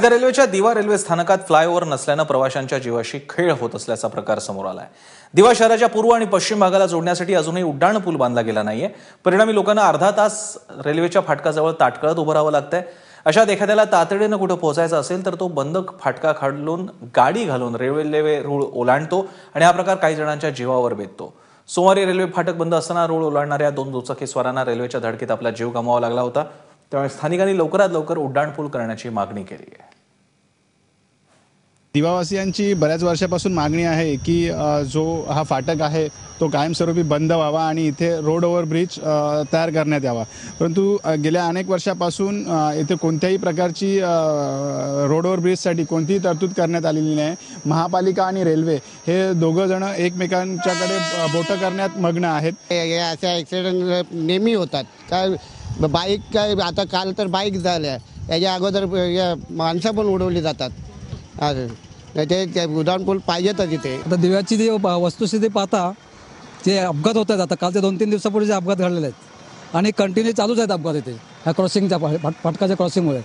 मध्य रेल्वेच्या दिवा रेल्वे स्थानकात फ्लायओव्हर नसल्यानं प्रवाशांच्या जीवाशी खेळ होत असल्याचा प्रकार समोर आलाय. दिवा शहराच्या पूर्व आणि पश्चिम भागाला जोडण्यासाठी अजूनही उड्डाण पूल बांधला गेला नाहीये. परिणामी लोकांना अर्धा तास रेल्वेच्या फाटकाजवळ ताटकळत उभं राहावं लागतंय. अशात एखाद्याला तातडीनं कुठं पोहोचायचं असेल तर तो बंद फाटका खाडलून गाडी घालून रेल्वे रूळ ओलांडतो आणि हा प्रकार काही जणांच्या जीवावर बेततो. सोमवारी रेल्वे फाटक बंद असताना रूळ ओलांडणाऱ्या दोन दुचाकीस्वारांना रेल्वेच्या धडकीत आपला जीव गमवावा लागला होता. त्यामुळे स्थानिकांनी लवकरात लवकर उड्डाणपूल करण्याची मागणी केली आहे. दिवावासियांची बऱ्याच वर्षापासून मागणी आहे की जो हा फाटक आहे तो कायमस्वरूपी बंद व्हावा आणि इथे रोड ओव्हर ब्रिज तयार करण्यात यावा. परंतु गेल्या अनेक वर्षापासून इथे कोणत्याही प्रकारची रोड ओव्हर ब्रिजसाठी कोणतीही तरतूद करण्यात आलेली नाही. महापालिका आणि रेल्वे हे दोघं जण एकमेकांच्याकडे बोटं करण्यात मग्न आहेत. अशा ॲक्सिडेंट नेहमी होतात. काय बाईक काय आता काल तर बाईक झाल्या. याच्या अगोदर या माणसं पण उडवली जातात. ते ते उड्डाणपूल पाहिजेतच इथे आता दिव्याची जी वस्तुस्थिती पाहता जे अपघात होत आहेत आता कालच्या दोन तीन दिवसापूर्वी जे अपघात घडलेले आहेत आणि कंटिन्यू चालूच आहेत अपघात इथे ह्या क्रॉसिंगच्या फाट- फाटकाच्या क्रॉसिंगमुळे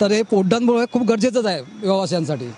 तर हे पोड्डांमुळे खूप गरजेचंच आहे व्यवसायांसाठी.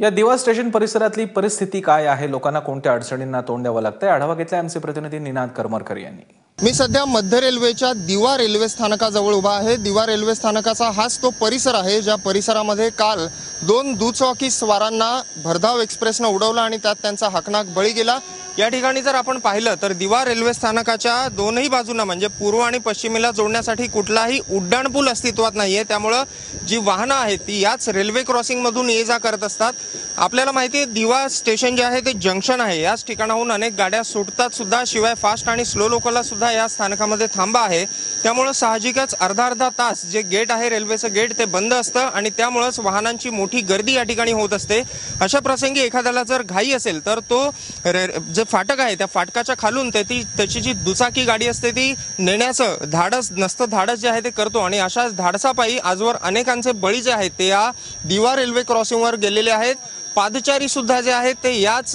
या दिवा स्टेशन परिसरातली परिस्थिती काय आहे? लोकांना कोणत्या अडचणींना तोंड द्यावं लागतंय? आढावा घेतलाय आमचे प्रतिनिधी निनाद करमरकर यांनी. मी सध्या मध्य रेल्वेच्या दिवा रेल्वे स्थानकाजवळ उभा आहे. दिवा रेल्वे स्थानकाचा हाच तो परिसर आहे ज्या परिसरामध्ये काल दोन दुचाकी स्वारांना भरधाव एक्सप्रेसनं उडवलं आणि त्यात त्यांचा हकनाक बळी गेला. या ठिकाणी जर आपण पाहिलं तर दिवा रेल्वे स्थानकाच्या दोनही बाजूंना म्हणजे पूर्व आणि पश्चिमेला जोडण्यासाठी कुठलाही उड्डाणपूल अस्तित्वात नाही आहे त्यामुळं जी वाहनं आहेत ती याच रेल्वे क्रॉसिंगमधून ये जा करत असतात. आपल्याला माहिती आहे दिवा स्टेशन जे आहे ते जंक्शन आहे. याच ठिकाणाहून अनेक गाड्या सुटतात सुद्धा शिवाय फास्ट आणि स्लो लोकलला सुद्धा या स्थानकामध्ये थांबा आहे. त्यामुळं साहजिकच अर्धा अर्धा तास जे गेट आहे रेल्वेचं गेट ते बंद असतं आणि त्यामुळंच वाहनांची मोठी गर्दी या ठिकाणी होत असते. अशा प्रसंगी एखाद्याला जर घाई असेल तर तो रे जे फाटक आहे त्या फाटकाच्या खालून ते ती त्याची जी दुचाकी गाडी असते ती नेण्याचं धाडस नसतं धाडस जे आहे ते करतो. आणि अशा धाडसापायी आजवर अनेकांचे बळी जे आहेत ते या दिवा रेल्वे क्रॉसिंगवर गेलेले आहेत. पादचारी सुद्धा जे आहेत ते याच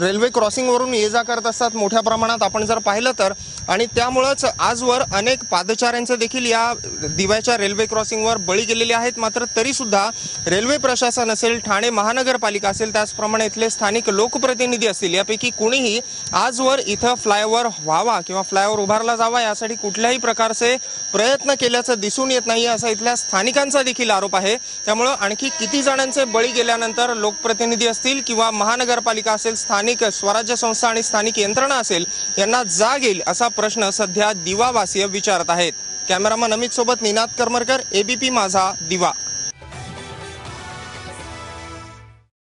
रेल्वे क्रॉसिंगवरून ये जा करत असतात. मोठ्या प्रमाणात आपण जर पाहिलं तर. आणि त्यामुळंच आजवर अनेक पादचाऱ्यांचे देखील या दिव्याच्या रेल्वे क्रॉसिंगवर बळी गेलेले आहेत. मात्र तरी सुद्धा रेल्वे प्रशासन असेल ठाणे महानगरपालिका असेल त्याचप्रमाणे इथले स्थानिक लोकप्रतिनिधी असतील यापैकी कुणीही आजवर इथं फ्लायओव्हर व्हावा किंवा फ्लायओव्हर उभारला जावा यासाठी कुठल्याही प्रकारचे प्रयत्न केल्याचं दिसून येत नाही असा इथल्या स्थानिकांचा देखील आरोप आहे. त्यामुळं आणखी किती जणांचे बळी गेल्यानंतर लोकप्रतिनिधी असतील किंवा महानगरपालिका असेल स्थानिक स्वराज्य संस्था आणि स्थानिक यंत्रणा असेल यांना जाग येईल असा प्रश्न सध्या दिवावासीय विचारत आहेत. कॅमेरामन अमित सोबत निनाद करमरकर एबीपी माझा दिवा.